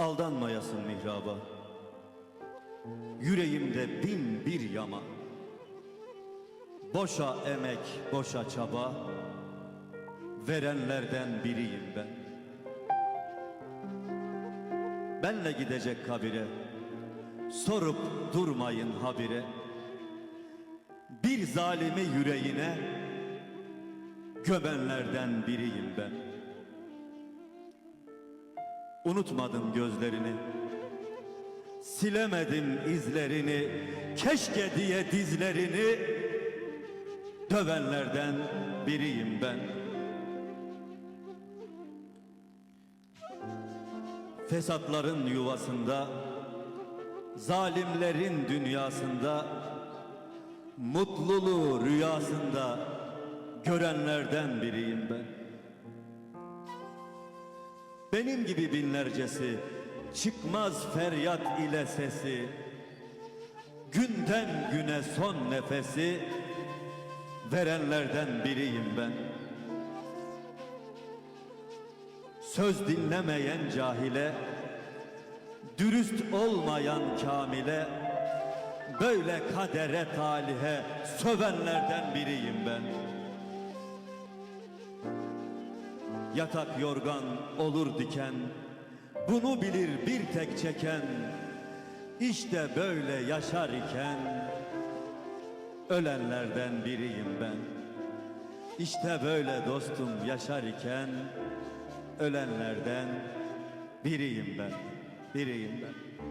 Aldanmayasın mihraba. Yüreğimde bin bir yama. Boşa emek, boşa çaba. Verenlerden biriyim ben. Benle gidecek kabire. Sorup durmayın habire. Bir zalimi yüreğine Gömenlerden biriyim ben Unutmadım gözlerini. Silemedim izlerini. Keşke diye dizlerini. Dövenlerden biriyim ben. Fesatların yuvasında Zalimlerin dünyasında Mutluluğu rüyasında Görenlerden biriyim ben benim gibi binlercesi çıkmaz feryat ile sesi. Günden güne son nefesi verenlerden biriyim ben. Söz dinlemeyen cahile Dürüst olmayan kamile Böyle kadere talihe sövenlerden biriyim ben Yatak yorgan olur diken Bunu bilir bir tek çeken İşte böyle yaşar iken. Ölenlerden biriyim ben İşte böyle dostum yaşar iken. Ölenlerden biriyim ben Biriyim ben